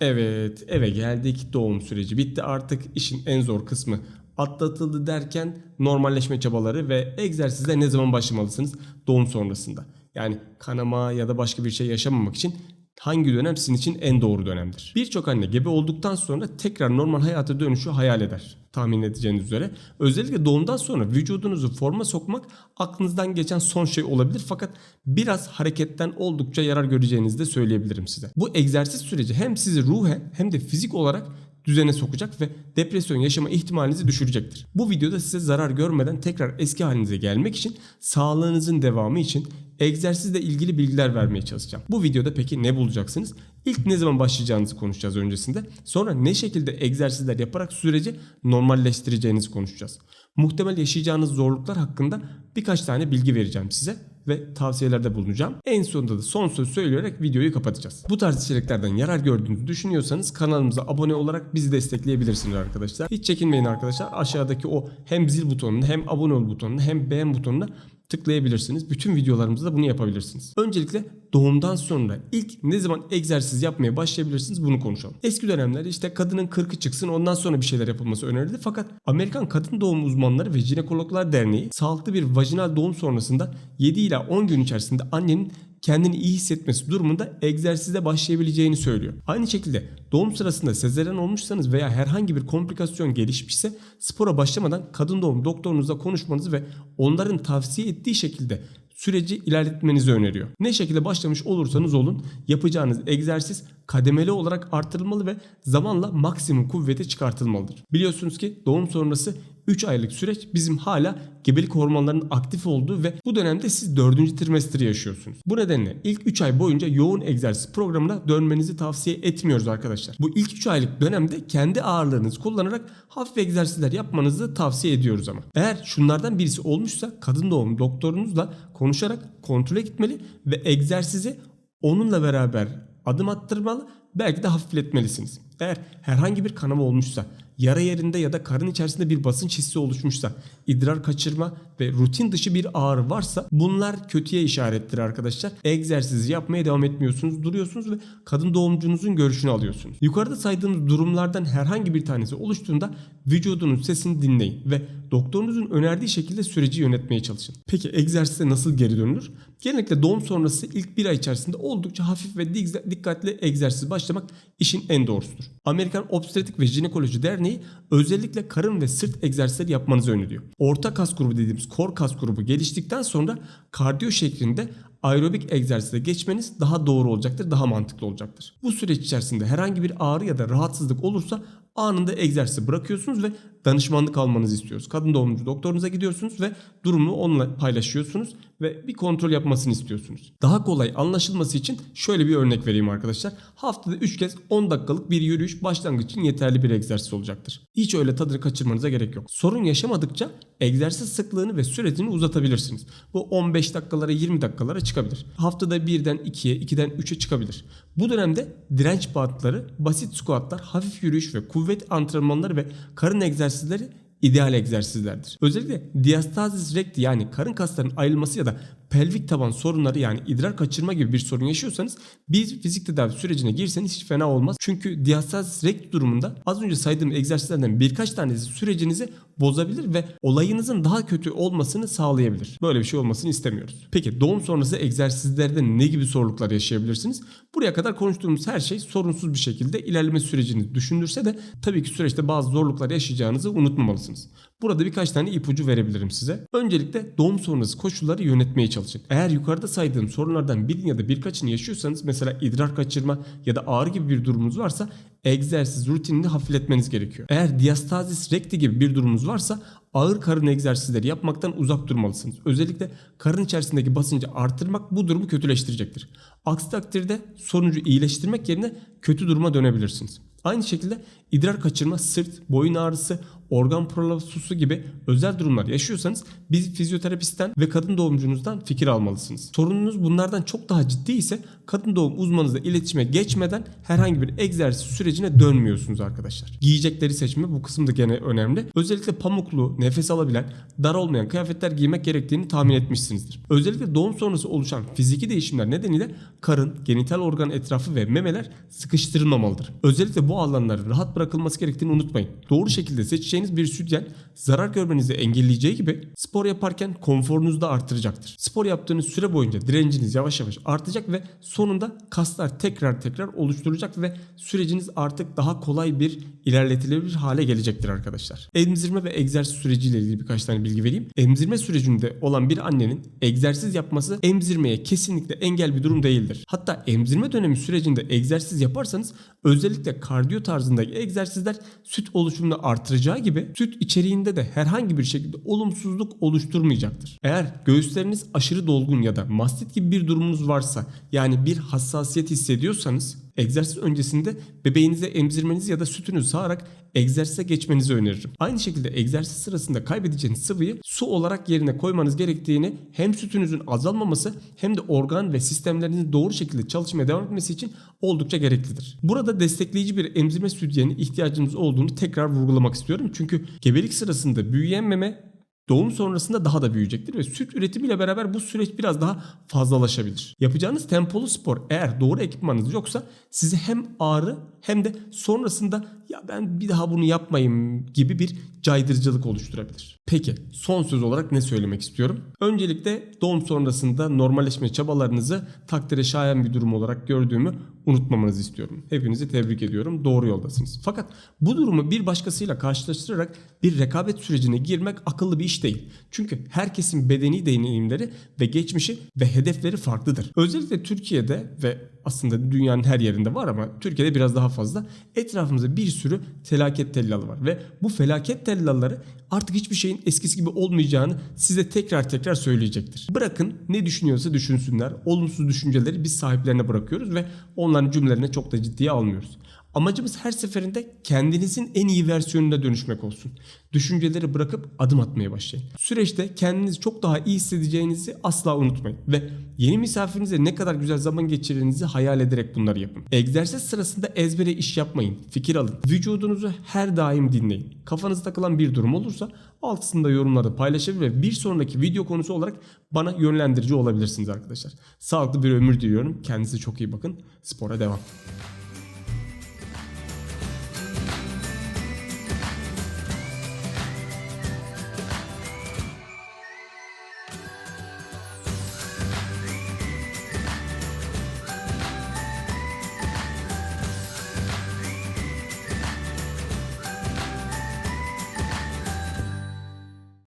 Evet eve geldik doğum süreci bitti artık işin en zor kısmı atlatıldı derken normalleşme çabaları ve egzersize ne zaman başlamalısınız doğum sonrasında. Yani kanama ya da başka bir şey yaşamamak için hangi dönem sizin için en doğru dönemdir? Birçok anne gebe olduktan sonra tekrar normal hayata dönüşü hayal eder. Tahmin edeceğiniz üzere. Özellikle doğumdan sonra vücudunuzu forma sokmak aklınızdan geçen son şey olabilir fakat biraz hareketten oldukça yarar göreceğinizi de söyleyebilirim size. Bu egzersiz süreci hem sizi ruhen hem de fizik olarak düzene sokacak ve depresyon yaşama ihtimalinizi düşürecektir. Bu videoda size zarar görmeden tekrar eski halinize gelmek için sağlığınızın devamı için egzersizle ilgili bilgiler vermeye çalışacağım. Bu videoda peki ne bulacaksınız? İlk ne zaman başlayacağınızı konuşacağız öncesinde. Sonra ne şekilde egzersizler yaparak süreci normalleştireceğinizi konuşacağız. Muhtemel yaşayacağınız zorluklar hakkında birkaç tane bilgi vereceğim size ve tavsiyelerde bulunacağım. En sonunda da son söz söyleyerek videoyu kapatacağız. Bu tarz içeriklerden yarar gördüğünüzü düşünüyorsanız kanalımıza abone olarak bizi destekleyebilirsiniz arkadaşlar. Hiç çekinmeyin arkadaşlar. Aşağıdaki o hem zil butonuna hem abone ol butonuna hem beğen butonuna tıklayabilirsiniz. Bütün videolarımızda bunu yapabilirsiniz. Öncelikle doğumdan sonra ilk ne zaman egzersiz yapmaya başlayabilirsiniz bunu konuşalım. Eski dönemlerde işte kadının kırkı çıksın ondan sonra bir şeyler yapılması önerildi. Fakat Amerikan Kadın Doğum Uzmanları ve Jinekologlar Derneği sağlıklı bir vajinal doğum sonrasında 7 ila 10 gün içerisinde annenin kendini iyi hissetmesi durumunda egzersize başlayabileceğini söylüyor. Aynı şekilde doğum sırasında sezaryen olmuşsanız veya herhangi bir komplikasyon gelişmişse spora başlamadan kadın doğum doktorunuzla konuşmanızı ve onların tavsiye ettiği şekilde süreci ilerletmenizi öneriyor. Ne şekilde başlamış olursanız olun yapacağınız egzersiz kademeli olarak artırılmalı ve zamanla maksimum kuvvete çıkartılmalıdır. Biliyorsunuz ki doğum sonrası 3 aylık süreç bizim hala gebelik hormonlarının aktif olduğu ve bu dönemde siz 4. trimestri yaşıyorsunuz. Bu nedenle ilk 3 ay boyunca yoğun egzersiz programına dönmenizi tavsiye etmiyoruz arkadaşlar. Bu ilk 3 aylık dönemde kendi ağırlığınızı kullanarak hafif egzersizler yapmanızı tavsiye ediyoruz ama. Eğer şunlardan birisi olmuşsa kadın doğum doktorunuzla konuşarak kontrole gitmeli ve egzersizi onunla beraber adım attırmalı belki de hafifletmelisiniz. Eğer herhangi bir kanama olmuşsa, yara yerinde ya da karın içerisinde bir basınç hissi oluşmuşsa, idrar kaçırma ve rutin dışı bir ağrı varsa bunlar kötüye işarettir arkadaşlar. Egzersizi yapmaya devam etmiyorsunuz, duruyorsunuz ve kadın doğumcunuzun görüşünü alıyorsunuz. Yukarıda saydığımız durumlardan herhangi bir tanesi oluştuğunda vücudunun sesini dinleyin ve doktorunuzun önerdiği şekilde süreci yönetmeye çalışın. Peki egzersize nasıl geri dönülür? Genellikle doğum sonrası ilk bir ay içerisinde oldukça hafif ve dikkatli egzersiz başlamak işin en doğrusudur. Amerikan Obstetrik ve Jinekoloji Derneği özellikle karın ve sırt egzersizleri yapmanızı öneriyor. Orta kas grubu dediğimiz core kas grubu geliştikten sonra kardiyo şeklinde aerobik egzersize geçmeniz daha doğru olacaktır, daha mantıklı olacaktır. Bu süreç içerisinde herhangi bir ağrı ya da rahatsızlık olursa anında egzersizi bırakıyorsunuz ve danışmanlık almanızı istiyoruz. Kadın doğumcu doktorunuza gidiyorsunuz ve durumu onunla paylaşıyorsunuz ve bir kontrol yapmasını istiyorsunuz. Daha kolay anlaşılması için şöyle bir örnek vereyim arkadaşlar. Haftada 3 kez 10 dakikalık bir yürüyüş başlangıç için yeterli bir egzersiz olacaktır. Hiç öyle tadını kaçırmanıza gerek yok. Sorun yaşamadıkça egzersiz sıklığını ve süresini uzatabilirsiniz. Bu 15 dakikalara 20 dakikalara çıkabilir. Haftada 1'den 2'ye, 2'den 3'e çıkabilir. Bu dönemde direnç bantları, basit squatlar, hafif yürüyüş ve kuvvet antrenmanları ve karın egzersizleri ideal egzersizlerdir. Özellikle diastazis recti yani karın kaslarının ayrılması ya da pelvik taban sorunları yani idrar kaçırma gibi bir sorun yaşıyorsanız bir fizik tedavi sürecine girseniz hiç fena olmaz. Çünkü diastazis recti durumunda az önce saydığım egzersizlerden birkaç tanesi sürecinizi bozabilir ve olayınızın daha kötü olmasını sağlayabilir. Böyle bir şey olmasını istemiyoruz. Peki doğum sonrası egzersizlerde ne gibi zorluklar yaşayabilirsiniz? Buraya kadar konuştuğumuz her şey sorunsuz bir şekilde ilerleme sürecini düşündürse de tabii ki süreçte bazı zorluklar yaşayacağınızı unutmamalısınız. Burada birkaç tane ipucu verebilirim size. Öncelikle doğum sonrası koşulları yönetmeye çalışın. Eğer yukarıda saydığım sorunlardan birini ya da birkaçını yaşıyorsanız mesela idrar kaçırma ya da ağrı gibi bir durumunuz varsa egzersiz rutinini hafifletmeniz gerekiyor. Eğer diastazis recti gibi bir durumunuz varsa ağır karın egzersizleri yapmaktan uzak durmalısınız. Özellikle karın içerisindeki basıncı artırmak bu durumu kötüleştirecektir. Aksi takdirde sonucu iyileştirmek yerine kötü duruma dönebilirsiniz. Aynı şekilde idrar kaçırma, sırt, boyun ağrısı, organ prolapsusu gibi özel durumlar yaşıyorsanız bir fizyoterapistten ve kadın doğumcunuzdan fikir almalısınız. Sorununuz bunlardan çok daha ciddi ise kadın doğum uzmanınızla iletişime geçmeden herhangi bir egzersiz sürecine dönmüyorsunuz arkadaşlar. Giyecekleri seçimi bu kısımda gene önemli. Özellikle pamuklu, nefes alabilen, dar olmayan kıyafetler giymek gerektiğini tahmin etmişsinizdir. Özellikle doğum sonrası oluşan fiziki değişimler nedeniyle karın, genital organ etrafı ve memeler sıkıştırılmamalıdır. Özellikle bu alanların rahat bırakılması gerektiğini unutmayın. Doğru şekilde seçeceğiniz bir sütyen zarar görmenizi engelleyeceği gibi spor yaparken konforunuzu da artıracaktır. Spor yaptığınız süre boyunca direnciniz yavaş yavaş artacak ve sonunda kaslar tekrar tekrar oluşturacak ve süreciniz artık daha kolay bir ilerletilebilir hale gelecektir arkadaşlar. Emzirme ve egzersiz süreciyle ilgili birkaç tane bilgi vereyim. Emzirme sürecinde olan bir annenin egzersiz yapması emzirmeye kesinlikle engel bir durum değildir. Hatta emzirme dönemi sürecinde egzersiz yaparsanız özellikle kardiyo tarzındaki egzersizler süt oluşumunu artıracağı gibi süt içeriğinde de herhangi bir şekilde olumsuzluk oluşturmayacaktır. Eğer göğüsleriniz aşırı dolgun ya da mastit gibi bir durumunuz varsa yani bir hassasiyet hissediyorsanız egzersiz öncesinde bebeğinize emzirmenizi ya da sütünüzü sağarak egzersize geçmenizi öneririm. Aynı şekilde egzersiz sırasında kaybedeceğiniz sıvıyı su olarak yerine koymanız gerektiğini hem sütünüzün azalmaması hem de organ ve sistemlerinizin doğru şekilde çalışmaya devam etmesi için oldukça gereklidir. Burada destekleyici bir emzirme sütyeni ihtiyacınız olduğunu tekrar vurgulamak istiyorum. Çünkü gebelik sırasında büyüyen meme Doğum sonrasında daha da büyüyecektir ve süt üretimiyle beraber bu süreç biraz daha fazlalaşabilir. Yapacağınız tempolu spor eğer doğru ekipmanınız yoksa sizi hem ağrı hem de sonrasında ya ben bir daha bunu yapmayayım gibi bir caydırıcılık oluşturabilir. Peki son söz olarak ne söylemek istiyorum? Öncelikle doğum sonrasında normalleşme çabalarınızı takdire şayan bir durum olarak gördüğümü unutmamanızı istiyorum. Hepinizi tebrik ediyorum. Doğru yoldasınız. Fakat bu durumu bir başkasıyla karşılaştırarak bir rekabet sürecine girmek akıllı bir iş değil. Çünkü herkesin bedeni deneyimleri ve geçmişi ve hedefleri farklıdır. Özellikle Türkiye'de ve aslında dünyanın her yerinde var ama Türkiye'de biraz daha fazla etrafımızda bir sürü felaket tellalı var ve bu felaket tellaları artık hiçbir şeyin eskisi gibi olmayacağını size tekrar tekrar söyleyecektir. Bırakın ne düşünüyorsa düşünsünler. Olumsuz düşünceleri biz sahiplerine bırakıyoruz ve onların cümlelerine çok da ciddiye almıyoruz. Amacımız her seferinde kendinizin en iyi versiyonuna dönüşmek olsun. Düşünceleri bırakıp adım atmaya başlayın. Süreçte kendinizi çok daha iyi hissedeceğinizi asla unutmayın. Ve yeni misafirinize ne kadar güzel zaman geçirdiğinizi hayal ederek bunları yapın. Egzersiz sırasında ezbere iş yapmayın. Fikir alın. Vücudunuzu her daim dinleyin. Kafanıza takılan bir durum olursa altısında yorumlarda paylaşabilir ve bir sonraki video konusu olarak bana yönlendirici olabilirsiniz arkadaşlar. Sağlıklı bir ömür diliyorum. Kendinize çok iyi bakın. Spora devam.